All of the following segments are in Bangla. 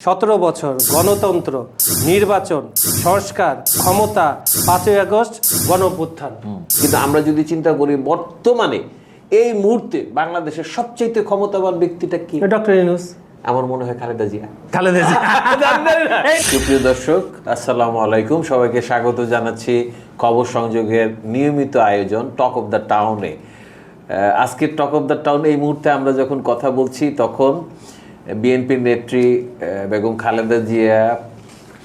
সতেরো বছর গণতন্ত্র নির্বাচন সংস্কার ক্ষমতা পাঁচই আগস্ট গণপুত্থান। কিন্তু আমরা যদি চিন্তা করি বর্তমানে এই মুহূর্তে বাংলাদেশের সবচেয়ে ক্ষমতাবান ব্যক্তিটা কি? ডক্টর ইনুস আমার মনে হয় খালেদা জিয়া। খালেদা জিয়া। সুপ্রিয় দর্শক আসসালামু আলাইকুম। সবাইকে স্বাগত জানাচ্ছি খবর সংযোগের নিয়মিত আয়োজন টক অফ দ্য টাউনে। আজকের টক অফ দ্য টাউন এই মুহূর্তে আমরা যখন কথা বলছি তখন বিএনপির নেত্রী বেগম খালেদা জিয়া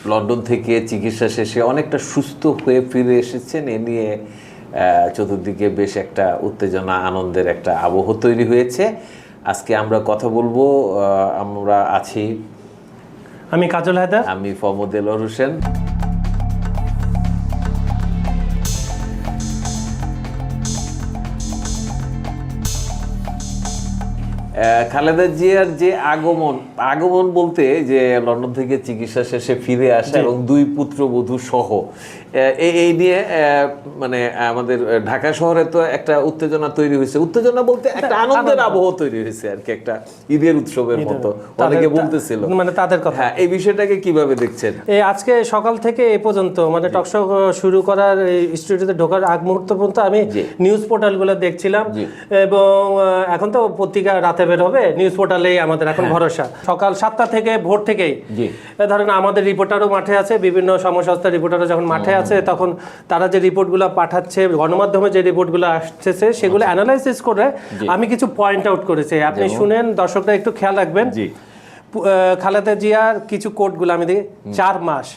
লন্ডন থেকে চিকিৎসা শেষে অনেকটা সুস্থ হয়ে ফিরে এসেছেন। এ নিয়ে চতুর্দিকে বেশ একটা উত্তেজনা আনন্দের একটা আবহ তৈরি হয়েছে। আজকে আমরা কথা বলব আমরা আছি আমি কাজল হায়দার। আমি ফমদ এলর হোসেন। খালেদা জিয়ার যে আগমন আগমন বলতে যে লন্ডন থেকে চিকিৎসা শেষে ফিরে আসা এবং দুই পুত্রবধূ সহ এই নিয়ে মানে আমাদের ঢাকা শহরে তো একটা উত্তেজনা তৈরি হয়েছে। উত্তেজনা বলতে একটা আনন্দের আবহ তৈরি হয়েছে আর কি একটা ঈদের উৎসবের মতো। অনেকে বলতেছিল। মানে তাদের কথা। হ্যাঁ এই বিষয়টাকে কীভাবে দেখছেন? এই আজকে সকাল থেকে এ পর্যন্ত মানে টকশো শুরু করার স্টুডিওতে ঢোকার আগ মুহূর্ত পর্যন্ত আমি। নিউজ পোর্টালগুলো দেখছিলাম। এবং এখন তো পত্রিকা রাতে বের হবে নিউজ পোর্টালেই আমাদের এখন ভরসা। সকাল সাতটা থেকে ভোর থেকেই ধরেন আমাদের রিপোর্টারও মাঠে আছে বিভিন্ন সমস্যাস্থার রিপোর্টারও যখন মাঠে আছে তখন তারা যে রিপোর্টগুলো পাঠাচ্ছে গণমাধ্যমে যে রিপোর্টগুলো আসতেছে সেগুলো অ্যানালাইসিস করে আমি কিছু পয়েন্ট আউট করেছি। আপনি শুনেন দর্শকরা একটু খেয়াল রাখবেন। জি। খালেদা জিয়ার কিছু কোর্টগুলো আমি দেখি। চার মাস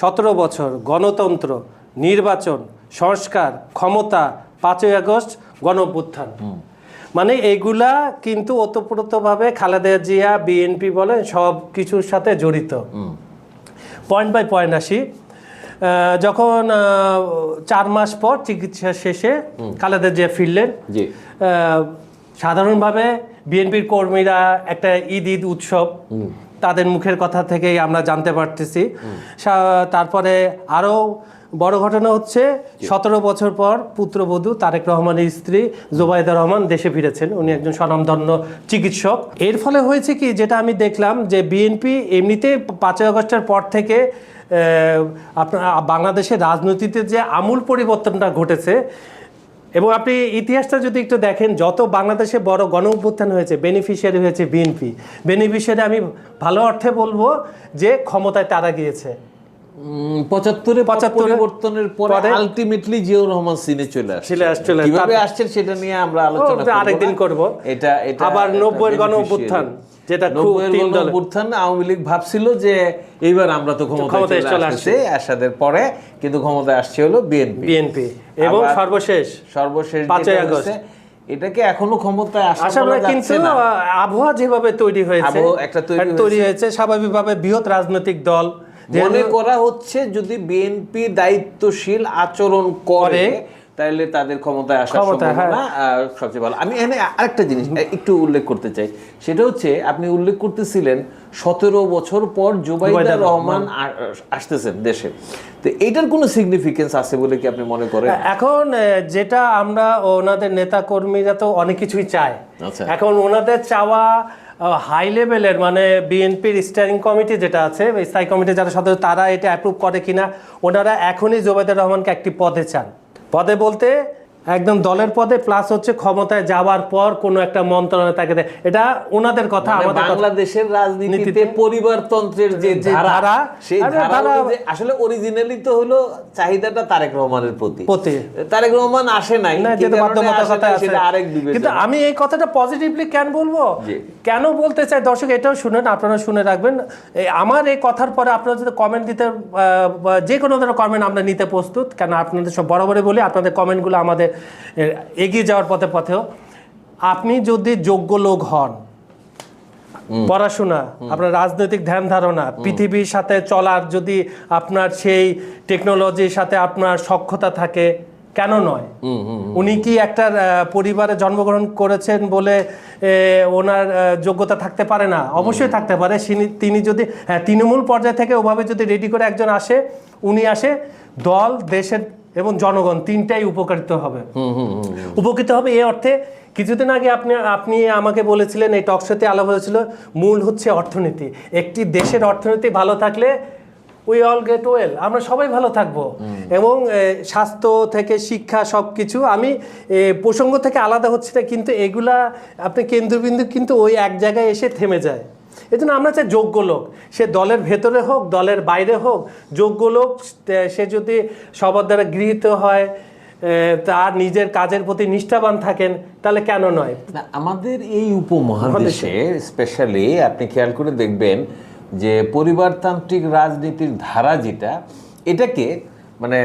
সতেরো বছর গণতন্ত্র নির্বাচন সংস্কার ক্ষমতা পাঁচই আগস্ট গণঅভ্যুত্থান। মানে এইগুলা কিন্তু ওতপ্রোতভাবে খালেদা জিয়া বিএনপি বলেন সব কিছুর সাথে জড়িত। পয়েন্ট বাই পয়েন্ট আসি। যখন চার মাস পর চিকিৎসা শেষে খালেদা জিয়া ফিরলেন সাধারণভাবে বিএনপির কর্মীরা একটা ঈদ ঈদ উৎসব তাদের মুখের কথা থেকেই আমরা জানতে পারতেছি। তারপরে আরও বড় ঘটনা হচ্ছে সতেরো বছর পর পুত্রবধূ তারেক রহমানের স্ত্রী জোবাইদা রহমান দেশে ফিরেছেন। উনি একজন স্বনামধন্য চিকিৎসক। এর ফলে হয়েছে কি যেটা আমি দেখলাম যে বিএনপি এমনিতে পাঁচই আগস্টের পর থেকে আপনার বাংলাদেশের রাজনীতিতে যে আমূল পরিবর্তনটা ঘটেছে এবং আপনি ইতিহাসটা যদি একটু দেখেন যত বাংলাদেশে বড় গণ অভ্যুত্থান হয়েছে বেনিফিশিয়ারি হয়েছে বিএনপি বেনিফিশিয়ারি আমি ভালো অর্থে বলব যে ক্ষমতায় তারা গিয়েছে। পঁচাত্তরে 75 পরিবর্তনের পরে আলটিমেটলি জিয়াউর রহমান সিনে চলে আসছে চলে আসছে, কীভাবে আসছেন সেটা নিয়ে আমরা আলোচনা করব আরেকদিন করব। এটা এটা আবার একটা 90 এর গণ অভ্যুত্থান, যেটা খুব তিন দলের। অভ্যুত্থান আওয়ামী লীগ ভাবছিল যে এইবার আমরা তো ক্ষমতায় চলে আসছে আসাদের পরে কিন্তু ক্ষমতায় আসছে হলো বিএনপি বিএনপি এবং সর্বশেষ সর্বশেষ পাঁচই আগস্ট। এটাকে এখনও ক্ষমতায় আসা কিন্তু না। আহ, আবহাওয়া যেভাবে তৈরি হয়েছে একটা তৈরি হয়েছে স্বাভাবিকভাবে বৃহৎ রাজনৈতিক দল মনে করা হচ্ছে যদি বিএনপি দায়িত্বশীল আচরণ করে তাহলে তাদের ক্ষমতায় আসার হ্যাঁ। সম্ভাবনা আহ, সবচেয়ে ভালো। আমি এখানে আরেকটা জিনিস একটু উল্লেখ করতে চাই। সেটা হচ্ছে আপনি উল্লেখ করতেছিলেন সতেরো বছর পর জুবাইদা রহমান। আসতেছেন দেশে। তো এইটার কোনো সিগনিফিকেন্স আছে বলে কি আপনি মনে করেন? এখন যেটা আমরা ওনাদের নেতা কর্মীরা তো অনেক কিছুই চায়। আচ্ছা। এখন ওনাদের চাওয়া হাই লেভেলের মানে বিএনপির স্টিয়ারিং কমিটি যেটা আছে স্থায়ী কমিটি যারা সদস্য, তারা এটা অ্যাপ্রুভ করে কিনা, ওনারা এখনই জোবাইদুর রহমানকে একটি পদে চান। পদে বলতে একদম দলের পদে প্লাস হচ্ছে ক্ষমতায় যাওয়ার পর কোনো একটা মন্ত্রণালয় তাকে দেয়। এটা ওনাদের কথা মানে আমাদের বাংলাদেশের রাজনীতিতে নীতিতে পরিবারতন্ত্রের যে ধারা সেই ধারা আসলে অরিজিনালি তো হলো চাহিদাটা তারেক রহমানের প্রতি। প্রতি। তারেক রহমান আসে নাই না যেটা বাধ্যবাধকতা আছে। আরেক কিন্তু আমি এই কথাটা পজিটিভলি কেন বলব? কেন বলতে চাই? দর্শক এটাও শুনেন আপনারা শুনে রাখবেন। আমার এই কথার পরে আপনারা যদি কমেন্ট দিতে যে কোনো ধরনের কমেন্ট আমরা নিতে প্রস্তুত কেন আপনাদের সব বরাবরই বলি আপনাদের কমেন্টগুলো আমাদের এগিয়ে যাওয়ার পথে পথেও আপনি যদি যোগ্য লোক হন পড়াশোনা আপনার রাজনৈতিক ধ্যান ধারণা পৃথিবীর সাথে চলার যদি আপনার সেই টেকনোলজির সাথে আপনার সক্ষতা থাকে কেন নয়? উনি কি একটা পরিবারে জন্মগ্রহণ করেছেন বলে ওনার যোগ্যতা থাকতে পারে না? অবশ্যই থাকতে পারে। তিনি যদি হ্যাঁ তৃণমূল পর্যায় থেকে ওভাবে যদি রেডি করে একজন আসে উনি আসে দল দেশের এবং জনগণ তিনটাই উপকারিত হবে। উপকৃত হবে এই অর্থে কিছুদিন আগে আপনি আপনি আমাকে বলেছিলেন এই টকশোতে আলাপ হয়েছিল মূল হচ্ছে অর্থনীতি। একটি দেশের অর্থনীতি ভালো থাকলে উই অল গেট ওয়েল আমরা সবাই ভালো থাকব। এবং স্বাস্থ্য থেকে শিক্ষা সব কিছু আমি প্রসঙ্গ থেকে আলাদা হচ্ছে না কিন্তু এগুলা আপনি কেন্দ্রবিন্দু কিন্তু ওই এক জায়গায় এসে থেমে যায়। এই জন্য আমরা চাই যোগ্য লোক। সে দলের ভেতরে হোক দলের বাইরে হোক যোগ্য লোক সে- সে যদি সবার দ্বারা গৃহীত হয় তার নিজের কাজের প্রতি নিষ্ঠাবান থাকেন তাহলে কেন নয়? আমাদের এই উপমহাদেশে স্পেশালি আপনি খেয়াল করে দেখবেন যে পরিবারতান্ত্রিক রাজনীতির ধারা যেটা এটাকে মানে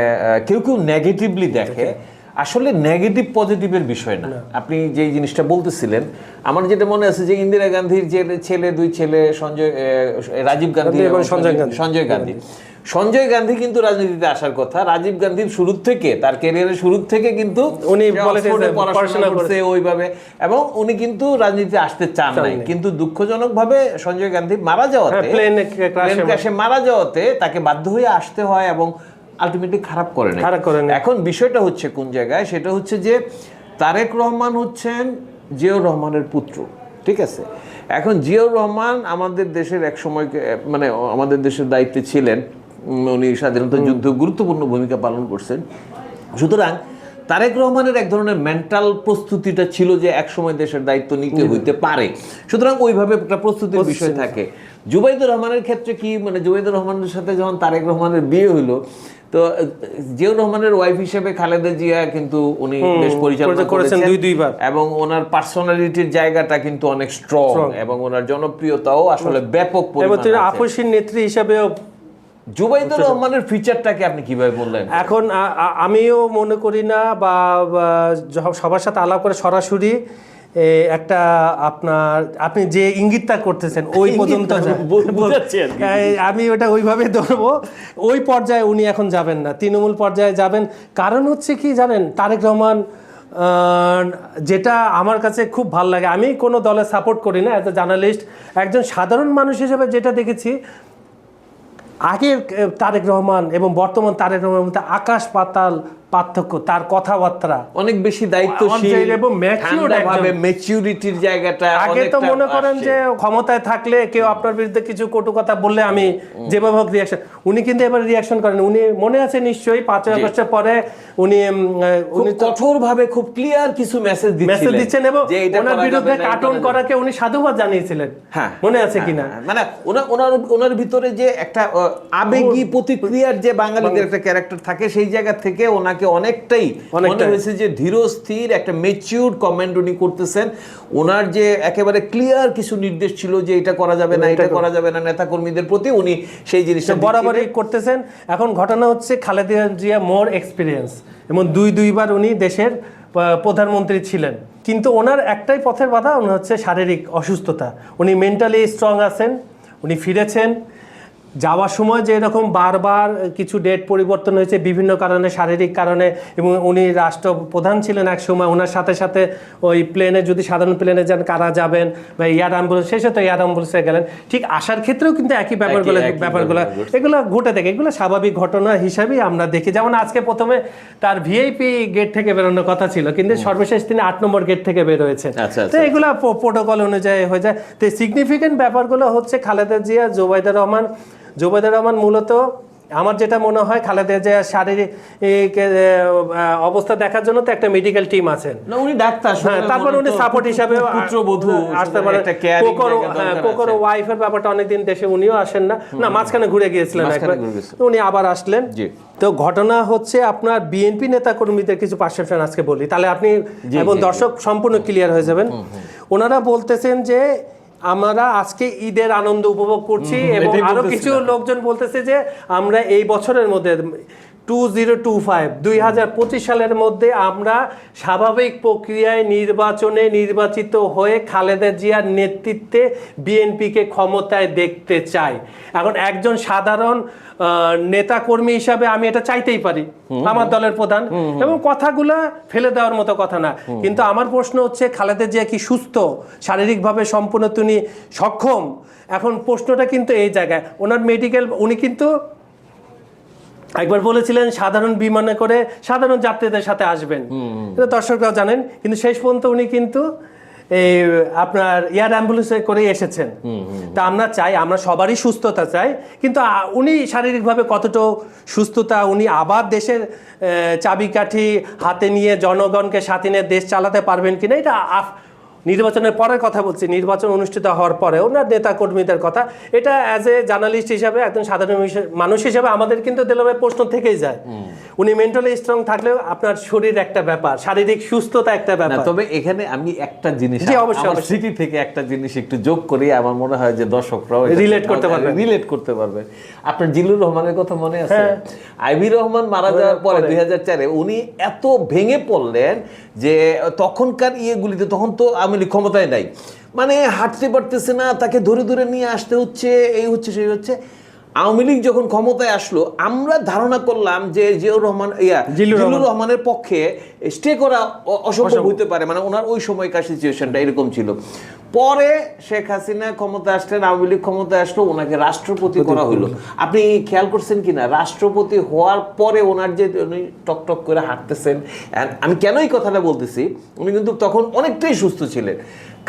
কেউ কেউ নেগেটিভলি দেখে। আসলে নেগেটিভ পজিটিভের বিষয় না। আপনি যে জিনিসটা বলতেছিলেন আমার যেটা মনে আছে যে ইন্দিরা গান্ধীর যে ছেলে দুই ছেলে সঞ্জয় রাজীব গান্ধী এবং সঞ্জয় গান্ধী। সঞ্জয় গান্ধী। সঞ্জয় গান্ধী। কিন্তু রাজনীতিতে আসার কথা রাজীব গান্ধীর শুরুর থেকে তার ক্যারিয়ারের শুরুর থেকে কিন্তু উনি পড়াশোনা করছে। ওইভাবে এবং উনি কিন্তু রাজনীতিতে আসতে চান নাই। কিন্তু দুঃখজনক ভাবে সঞ্জয় গান্ধী মারা যাওয়াতে crash এ মারা যাওয়াতে তাকে বাধ্য হয়ে আসতে হয় এবং আলটিমেটলি খারাপ করে না খারাপ করে না এখন বিষয়টা হচ্ছে কোন জায়গায়? সেটা হচ্ছে যে তারেক রহমান হচ্ছেন জিয়াউর রহমানের পুত্র ঠিক আছে? এখন জিয়াউর রহমান আমাদের দেশের এক সময় মানে আমাদের দেশের দায়িত্বে ছিলেন। উনি স্বাধীনতা যুদ্ধ গুরুত্বপূর্ণ ভূমিকা পালন করছেন। সুতরাং তারেক রহমানের এক ধরনের মেন্টাল প্রস্তুতিটা ছিল যে এক সময় দেশের দায়িত্ব নিতে হইতে পারে। সুতরাং ওইভাবে একটা প্রস্তুতির বিষয় থাকে। জুবাইদুর রহমানের ক্ষেত্রে কি মানে জুবাইদুর রহমানের সাথে যখন তারেক রহমানের বিয়ে হইল তো জিয়াউর রহমানের ওয়াইফ হিসেবে খালেদা জিয়া কিন্তু উনি বেশ পরিচালনা করেছেন দুই দুইবার। এবং ওনার পার্সোনালিটির জায়গাটা কিন্তু অনেক স্ট্রং এবং ওনার জনপ্রিয়তাও আসলে ব্যাপক এবং তিনি। আপসীর নেত্রী হিসাবেও জুবাইদুর রহমানের ফিচারটাকে আপনি কীভাবে বললেন? এখন আমিও মনে করি না বা সবার সাথে আলাপ করে সরাসরি একটা আপনার আপনি যে ইঙ্গিতটা করতেছেন ওই পর্যন্ত আমি ওটা ওইভাবে ধরবো। ওই পর্যায়ে উনি এখন যাবেন না। তৃণমূল পর্যায়ে যাবেন। কারণ হচ্ছে কি জানেন তারেক রহমান যেটা আমার কাছে খুব ভালো লাগে। আমি কোনো দলে সাপোর্ট করি না অ্যাজ এ জার্নালিস্ট একজন সাধারণ মানুষ হিসেবে যেটা দেখেছি আগের তারেক রহমান এবং বর্তমান তারেক রহমানের মধ্যে আকাশ পাতাল পার্থক্য তার কথাবার্তা। অনেক বেশি দায়িত্বশীল এবং matured ভাবে ম্যাচিউরিটির জায়গাটা আগে তো মনে করেন যে ক্ষমতায় থাকলে কেউ আপনার বিরুদ্ধে কিছু কটু কথা বললে আমি যেভাবে হোক রিয়াকশন উনি কিন্তু এবার রিয়াকশন করেন। উনি মনে আছে নিশ্চয়ই পাঁচই আগস্টের পরে উনি উনি তো কঠোর ভাবে খুব ক্লিয়ার কিছু মেসেজ দিচ্ছিলেন মেসেজ দিচ্ছেন এবং ওনার বিরুদ্ধে কার্টুন। করাকে উনি সাধুবাদ জানিয়েছিলেন। হ্যাঁ। মনে আছে কিনা? হ্যাঁ, মানে ওনার ওনার ওনার ভিতরে যে একটা আবেগী প্রতিক্রিয়ার যে বাঙালিদের একটা ক্যারেক্টার থাকে সেই জায়গা থেকে ওনাকে অনেকটাই মনে হয়েছে যে ধীর স্থির একটা মেচিউর কমেন্ট উনি করতেছেন। ওনার যে একেবারে ক্লিয়ার কিছু নির্দেশ ছিল যে এটা করা যাবে না এটা করা। যাবে না নেতা কর্মীদের প্রতি উনি সেই জিনিসটা বরাবরই করতেছেন। এখন ঘটনা হচ্ছে খালেদা জিয়া মোর এক্সপিরিয়েন্স এবং দুই দুইবার উনি দেশের প্রধানমন্ত্রী ছিলেন। কিন্তু ওনার একটাই পথের বাধা উনি হচ্ছে শারীরিক অসুস্থতা। উনি মেন্টালি স্ট্রং আছেন উনি ফিরেছেন। যাওয়ার সময় যে এরকম বারবার কিছু ডেট পরিবর্তন হয়েছে বিভিন্ন কারণে শারীরিক কারণে এবং উনি রাষ্ট্র প্রধান ছিলেন এক সময় ওনার সাথে সাথে ওই প্লেনে যদি সাধারণ প্লেনে যান কারা যাবেন বা এয়ার অ্যাম্বুলেন্স শেষে তো এয়ার অ্যাম্বুলেন্সে গেলেন। ঠিক আসার ক্ষেত্রেও কিন্তু একই ব্যাপারগুলো ব্যাপারগুলো এগুলো ঘটে থাকে এগুলো স্বাভাবিক ঘটনা হিসাবেই আমরা দেখি। যেমন আজকে প্রথমে তার ভিআইপি গেট থেকে বেরোনোর কথা ছিল কিন্তু সর্বশেষ তিনি আট নম্বর গেট থেকে বের হয়েছেন আচ্ছা, তো এগুলো প্রোটোকল অনুযায়ী হয়ে যায়। তো সিগনিফিকেন্ট ব্যাপারগুলো হচ্ছে খালেদা জিয়া জোবাইদা রহমান জোবাইদা রহমান মূলত আমার যেটা মনে হয় খালেদা জিয়া শারীরিক অবস্থা দেখার জন্য তো একটা মেডিকেল টিম আছেন। না উনি ডাক্তার হ্যাঁ তারপর উনি সাপোর্ট হিসাবে পুত্রবধূ আসতে caring কোকর কোকর ওয়াইফের ব্যাপারটা অনেকদিন দেশে উনিও আসেন না। না মাঝখানে ঘুরে গিয়েছিলেন একবার। তো উনি আবার আসলেন। জি। তো ঘটনা হচ্ছে আপনার বিএনপি নেতা কর্মীদের কিছু পারসেপশন আজকে বলি। তাহলে আপনি এবং। দর্শক সম্পূর্ণ ক্লিয়ার হয়ে যাবেন। ওনারা বলতেছেন যে আমরা আজকে ঈদের আনন্দ উপভোগ করছি এবং আরও কিছু লোকজন বলতেছে যে আমরা এই বছরের মধ্যে টু জিরো টু ফাইভ দুই হাজার পঁচিশ সালের মধ্যে আমরা স্বাভাবিক প্রক্রিয়ায় নির্বাচনে নির্বাচিত হয়ে খালেদা জিয়ার নেতৃত্বে বিএনপিকে ক্ষমতায় দেখতে চাই। এখন একজন সাধারণ নেতা কর্মী হিসাবে আমি এটা চাইতেই পারি আমার দলের প্রধান। এবং কথাগুলা ফেলে দেওয়ার মতো কথা না। কিন্তু আমার প্রশ্ন হচ্ছে খালেদা জিয়া কি সুস্থ? শারীরিকভাবে সম্পূর্ণ তিনি সক্ষম? এখন প্রশ্নটা কিন্তু এই জায়গায়। ওনার মেডিকেল উনি কিন্তু একবার বলেছিলেন সাধারণ বিমানে করে সাধারণ যাত্রীদের সাথে আসবেন। এটা দর্শকরাও জানেন কিন্তু শেষ পর্যন্ত উনি কিন্তু এই আপনার এয়ার অ্যাম্বুলেন্সে করে এসেছেন। তা আমরা চাই আমরা সবারই সুস্থতা চাই। কিন্তু উনি শারীরিকভাবে কতটা সুস্থতা উনি আবার দেশের চাবিকাঠি হাতে নিয়ে জনগণকে সাথে নিয়ে দেশ চালাতে পারবেন কিনা এটা নির্বাচনের পরের কথা বলছি নির্বাচন অনুষ্ঠিত হওয়ার পরে ওনার নেতা কর্মীদের কথা? এটা অ্যাজ এ জার্নালিস্ট হিসাবে একজন সাধারণ মানুষ হিসাবে আমাদের কিন্তু দিলবে প্রশ্ন থেকেই যায়। উনি মেন্টালি স্ট্রং থাকলেও আপনার শরীর একটা ব্যাপার শারীরিক সুস্থতা একটা ব্যাপার। তবে এখানে আমি একটা জিনিস অবশ্যই, স্মৃতি থেকে একটা জিনিস একটু যোগ করি আমার মনে হয় যে দর্শকরাও Relate করতে পারবে। রিলেট করতে পারবে। আপনার জিল্লুর রহমানের কথা মনে আছে? হ্যাঁ। আইবি রহমান মারা যাওয়ার পরে। দুই হাজার চারে উনি এত ভেঙে পড়লেন যে তখনকার ইয়েগুলিতে তখন তো আওয়ামী লীগ ক্ষমতায় নাই। মানে হাঁটতে পারতেছে না, তাকে ধরে ধরে নিয়ে আসতে হচ্ছে, এই হচ্ছে, সেই হচ্ছে। আওয়ামী লীগ যখন ক্ষমতায় আসলো আমরা ধারণা করলাম যে জিয়াউর রহমান ইয়া জিল্লুর রহমানের পক্ষে স্টে করা অসম্ভব হইতে পারে। মানে ওনার ওই সময়কার সিচুয়েশনটা এরকম ছিল। পরে শেখ হাসিনা ক্ষমতা আসলেন আওয়ামী লীগ ক্ষমতা আসলো ওনাকে রাষ্ট্রপতি করা হইল। আপনি খেয়াল করছেন কিনা? রাষ্ট্রপতি হওয়ার পরে ওনার যে উনি টক টক করে হাঁটতেছেন আমি কেন এই কথাটা বলতেছি? উনি কিন্তু তখন অনেকটাই সুস্থ ছিলেন।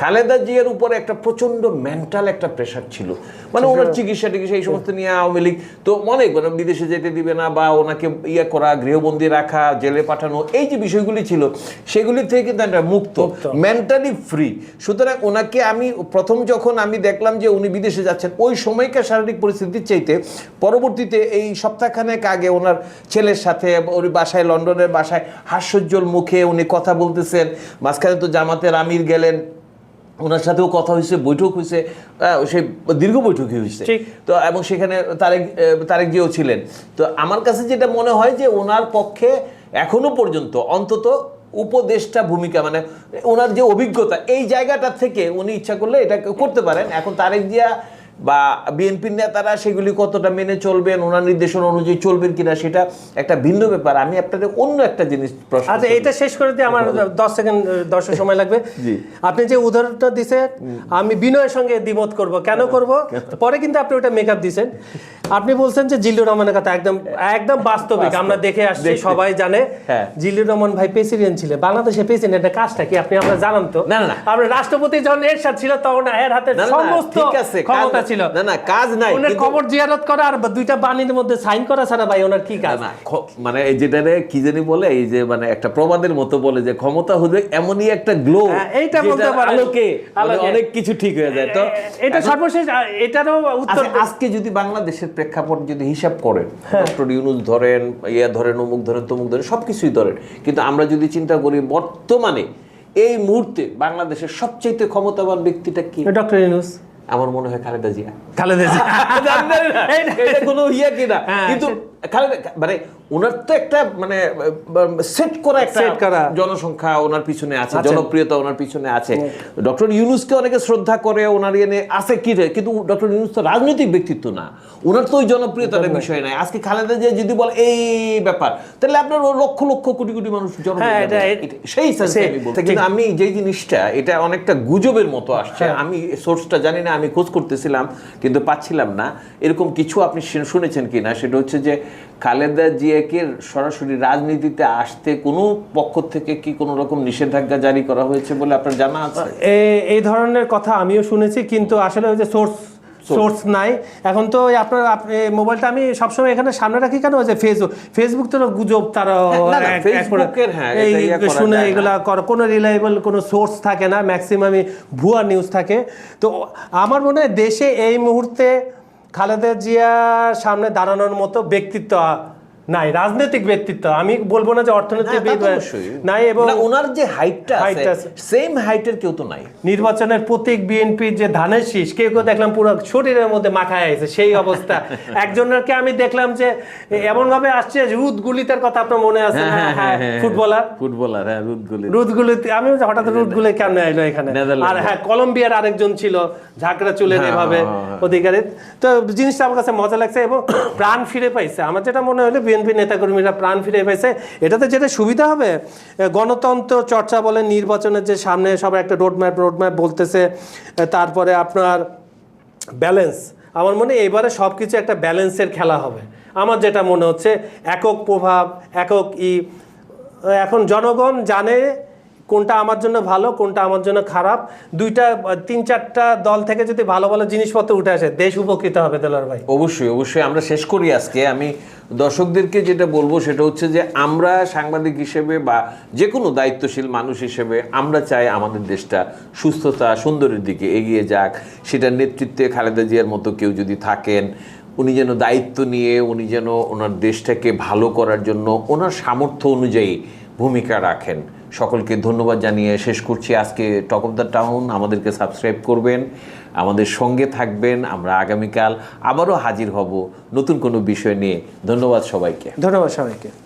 খালেদা জিয়ার উপরে একটা প্রচণ্ড মেন্টাল একটা প্রেশার ছিল। মানে ওনার চিকিৎসা টিকিৎসা এই সমস্ত নিয়ে আওয়ামী লীগ তো অনেক মানে বিদেশে যেতে দিবে না বা ওনাকে ইয়ে করা গৃহবন্দী রাখা জেলে পাঠানো এই যে বিষয়গুলি ছিল সেগুলি থেকে কিন্তু একটা মুক্ত। মেন্টালি ফ্রি সুতরাং ওনাকে আমি প্রথম যখন আমি দেখলাম যে উনি বিদেশে যাচ্ছেন ওই সময়কার শারীরিক পরিস্থিতির চাইতে পরবর্তীতে এই সপ্তাহখানেক আগে ওনার ছেলের সাথে ওর বাসায় লন্ডনের বাসায় হাস্যজ্জ্বল মুখে উনি কথা বলতেছেন। মাঝখানে তো জামাতের আমির গেলেন। ওনার সাথেও কথা হয়েছে বৈঠক হয়েছে সেই দীর্ঘ বৈঠকই হয়েছে। তো এবং সেখানে তারেক তারেক জিও ছিলেন। তো আমার কাছে যেটা মনে হয় যে ওনার পক্ষে এখনও পর্যন্ত অন্তত উপদেষ্টা ভূমিকা মানে ওনার যে অভিজ্ঞতা এই জায়গাটা থেকে উনি ইচ্ছা করলে এটা করতে পারেন। এখন তারেক জিয়া বা বিএনপির নেতারা সেগুলি কতটা মেনে চলবেন ওনার নির্দেশনা অনুযায়ী চলবেন কিনা সেটা একটা ভিন্ন ব্যাপার। আমি আপনাদের অন্য একটা জিনিস প্রশ্ন আচ্ছা এটা শেষ করে দিয়ে আমার দশ সেকেন্ড দশের সময় লাগবে। আপনি যে উদাহরণটা দিছেন আমি বিনয়ের সঙ্গে দ্বিমত করব। কেন করব? পরে কিন্তু আপনি ওটা মেকআপ দিছেন। আপনি বলছেন যে জিল্লুর রহমানের কথা একদম একদম বাস্তবিক। আমরা দেখে আসছি সবাই জানে। হ্যাঁ। জিল্লুর রহমান ভাই প্রেসিডেন্ট ছিলেন। বাংলাদেশের প্রেসিডেন্টের কাজটা কি? আপনি আমরা জানান তো। না, না। আমরা রাষ্ট্রপতি যখন এরশাদ ছিল তখন এর হাতে সমস্ত ঠিক আছে, ক্ষমতা ছিল। না, না, কাজ নাই, ওনার কবর জিয়ারত করা আর দুইটা বাণীর মধ্যে সাইন করা ছাড়া ভাই ওনার কি কাজ? মানে এই যেটারে কি জানি বলে এই যে মানে একটা প্রবাদের মতো বলে যে ক্ষমতা হলে এমনই একটা গ্লো হ্যাঁ, এইটা বলতে। আলোকে মানে অনেক কিছু ঠিক হয়ে যায় তো এটা সর্বশেষ এটারও উত্তর আচ্ছা, আজকে যদি বাংলাদেশের প্রেক্ষাপট যদি হিসাব করেন হ্যাঁ। ডক্টর ইউনুস ধরেন ইয়া ধরেন অমুক ধরেন তমুক ধরেন সবকিছুই ধরেন কিন্তু আমরা যদি চিন্তা করি বর্তমানে এই মুহূর্তে বাংলাদেশের সবচেয়ে ক্ষমতাবান ব্যক্তিটা কি? ডক্টর ইউনুস। আমার মনে হয় খালেদা জিয়া। খালেদা জিয়া। এটা কোনো ইয়ে কিনা। হ্যাঁ, কিন্তু খালেদা মানে ওনার তো একটা মানে সেট করা একটা জনসংখ্যা ওনার পিছনে আছে আছে। জনপ্রিয়তা ওনার পিছনে আছে। ডক্টর ইউনুসকে অনেকে শ্রদ্ধা করে ওনার ইয়ে নিয়ে আছে কি কিন্তু ডক্টর ইউনুস তো রাজনৈতিক ব্যক্তিত্ব না। ওনার তো ওই জনপ্রিয়তার বিষয় নাই। আজকে খালেদা জিয়া যদি বলে এই ব্যাপার তাহলে আপনার লক্ষ লক্ষ কোটি কোটি মানুষ হ্যাঁ, সেই কিন্তু আমি যেই জিনিসটা এটা অনেকটা গুজবের মতো আসছে। হ্যাঁ। আমি সোর্সটা জানি না আমি খোঁজ করতেছিলাম কিন্তু পাচ্ছিলাম না। এরকম কিছু আপনি শুনেছেন কিনা? সেটা হচ্ছে যে খালেদা জিয়াকে সরাসরি রাজনীতিতে আসতে কোনো পক্ষ থেকে কি কোনো রকম নিষেধাজ্ঞা জারি করা হয়েছে বলে আপনার জানা আছে? এই ধরনের কথা আমিও শুনেছি কিন্তু আসলে ওই যে সোর্স সোর্স নাই। এখন তো আপনার মোবাইলটা আমি সবসময় এখানে সামনে রাখি কেন? যে ফেসবুক ফেসবুক তো গুজব তারা হ্যাঁ, হ্যাঁ, শুনে এগুলা কর কোনো রিলায়েবল কোনো সোর্স থাকে না ম্যাক্সিমামই ভুয়া নিউজ থাকে। তো আমার মনে হয় দেশে এই মুহূর্তে খালেদা জিয়ার সামনে দাঁড়ানোর মতো ব্যক্তিত্ব নাই রাজনৈতিক ব্যক্তিত্ব। আমি বলব না যে হ্যাঁ, অবশ্যই। নাই এবং ওনার যে হাইটটা আছে। সেম হাইটের কেউ তো নাই। নির্বাচনের প্রতীক বিএনপির যে ধানের শীষ কেউ কেউ দেখলাম পুরো শরীরের মধ্যে মাখায় আছে সেই অবস্থা। একজনেরকে আমি দেখলাম যে এমন ভাবে আসছে রুদ গুলিতার কথা আপনার মনে আছে না? হ্যাঁ ফুটবলার? ফুটবলার হ্যাঁ রুদগুলি রুদ গুলিতে আমি হঠাৎ রুদ গুলি কেন এলো এখানে? আর হ্যাঁ কলম্বিয়ার আরেকজন ছিল ঝাঁকড়া চুলের হ্যাঁ, এভাবে হ্যাঁ, হ্যাঁ। অধিকারী। তো জিনিসটা আমার কাছে মজা লাগছে এবং প্রাণ ফিরে পাইছে। আমার যেটা মনে হলো বিএনপি নেতাকর্মীরা প্রাণ ফিরে পেয়েছে। এটাতে যেটা সুবিধা হবে গণতন্ত্র চর্চা বলে নির্বাচনের যে সামনে সবাই একটা রোডম্যাপ রোডম্যাপ রোড ম্যাপ বলতেছে তারপরে আপনার ব্যালেন্স আমার মনে এবারে সব কিছু একটা ব্যালেন্সের খেলা হবে। আমার যেটা মনে হচ্ছে, একক প্রভাব, একক ই এখন জনগণ জানে কোনটা আমার জন্য ভালো, কোনটা আমার জন্য খারাপ, দুইটা, তিন, চারটা দল থেকে যদি ভালো ভালো জিনিসপত্র উঠে আসে, দেশ উপকৃত হবে দেলার ভাই। অবশ্যই অবশ্যই, আমরা শেষ করি আজকে। আমি দর্শকদেরকে যেটা বলব, সেটা হচ্ছে যে আমরা সাংবাদিক হিসেবে বা যে কোনো দায়িত্বশীল মানুষ হিসেবে আমরা চাই আমাদের দেশটা সুস্থতা, সুন্দরের দিকে এগিয়ে যাক। সেটার নেতৃত্বে খালেদা জিয়ার মতো কেউ যদি থাকেন, উনি যেন দায়িত্ব নিয়ে, উনি যেন ওনার দেশটাকে ভালো করার জন্য ওনার সামর্থ্য অনুযায়ী ভূমিকা রাখেন। সকলকে ধন্যবাদ জানিয়ে শেষ করছি আজকে টক অফ দ্য টাউন আমাদেরকে সাবস্ক্রাইব করবেন, আমাদের সঙ্গে থাকবেন। আমরা আগামীকাল আবারও হাজির হব নতুন কোনো বিষয় নিয়ে। ধন্যবাদ সবাইকে। ধন্যবাদ সবাইকে।